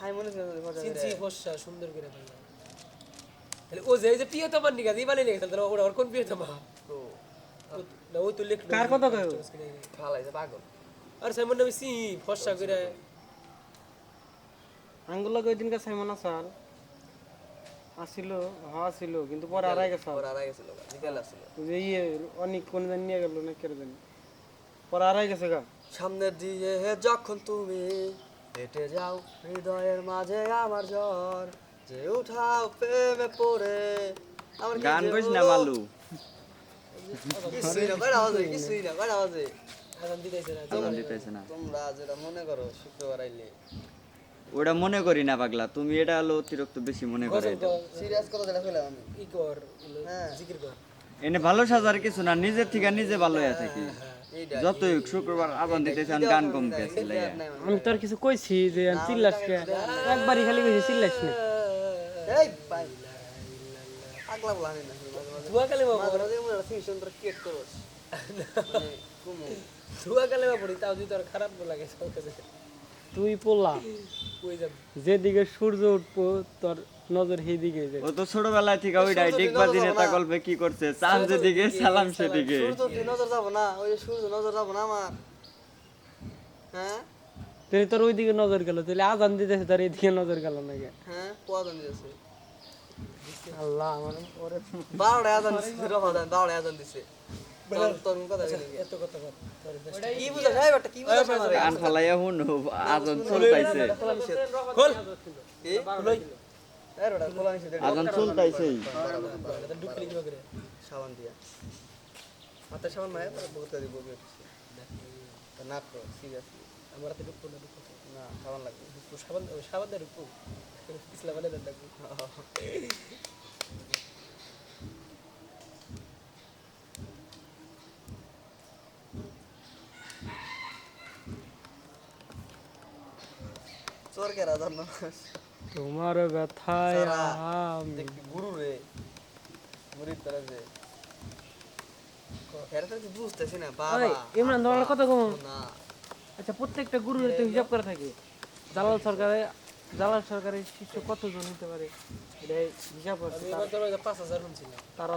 সাইমনের সাথে চিনছি বর্ষা সুন্দর করে বললাম তাহলে ও যে যে প্রিয়তমার নিকা দিয়ে বানিয়ে নিয়ে তাহলে ওরা কোন প্রিয়তমা তো ও- ওই তো লিখলো কার কথা কয় ও? ফালাইছে পাগল আর সাইমন নামে সি ফর্সা করে আঙ্গুল ওই দিনকে সাইমন আসাল আসিল হ্যাঁ আসিল কিন্তু পরে আড়াই গেছে ওর আড়াই গেছিল বিকাল আসছিল যে ইয়ে অনেক কোন জানি নিয়ে গেল না পরে আড়াই গেছে গা সামনের দিয়ে যখন তুমি হেঁটে যাও হৃদয়ের মাঝে আমার জ্বর। যে উঠাও প্রেমে পড়ে আমার গান কইস না মালু। কিছুই না কয়টা বাজে কিছুই না কয়টা বাজে? আজান দিতেছে না আজান দিতেছে না। তোমরা যেটা মনে করো শুক্রবার আইলে। ওটা মনে করি না পাগলা তুমি এটা হলো অতিরিক্ত বেশি মনে করে সিরিয়াস কথা যেটা ফেলাম আমি। ই কর হ্যাঁ। জিকির কর। এনে ভালো সাজার কিছু না নিজের থেকে নিজে ভালো হয়ে থাকি হোক শুক্রবার আজান দিতেছে আমি গান কম গেছে আমি তোর কিছু কইছি যে চিল্লাস কে একবারই খালি কইছি চিল্লাস না। এই পাগলা বলা না। মাঝে মাঝে ধুয়া কালে বাবা। তোর ধুয়া বাবা তাও যদি তোর খারাপ লাগে সব তুই পোলা যেদিকে সূর্য উঠবো তোর নজর সেই দিকে যাবে ও তো ছোটবেলায় থেকে ওইটাই দেখবাজি নেতা গল্পে কি করছে চাঁদ যেদিকে সালাম সেদিকে সূর্য তুই নজর যাব না ওই সূর্য নজর যাব না আমার হ্যাঁ তাহলে তোর ওই দিকে নজর গেল তাহলে আজান দিতেছে তোর এইদিকে নজর গেল নাকি হ্যাঁ পোয়া জানি যাচ্ছে আল্লাহ আমার ওরে বারোটা আজান দিছে রফা বারোটা আজান দিছে কি কি গান ফালাইয়া হুন আজান চলতাইছে খোল আজান চলতাইছেই করে সাবান দিয়া। মাথায় সাবান নাই তার বহুত কাজ বগে না তো সিরিয়াসলি আমার হাতে ডুবো না ডুবো না। সাবান লাগবে। ডুবো সাবান সাবান দিয়ে ডুবো পিছলা বালে ডাকবো চোর কে রাজার নাম? তোমার ব্যথায়। আমি। গুরু রে মুরিদ তারা যে। এরা তো কিছু বুঝতেছি না বাবা ইমরান তোমার কথা কম। আচ্ছা প্রত্যেকটা গুরু তো হিসাব করে থাকে। জালাল সরকারে জালাল সরকারের শিষ্য কতজন হতে পারে? এটা হিসাব করছে তারা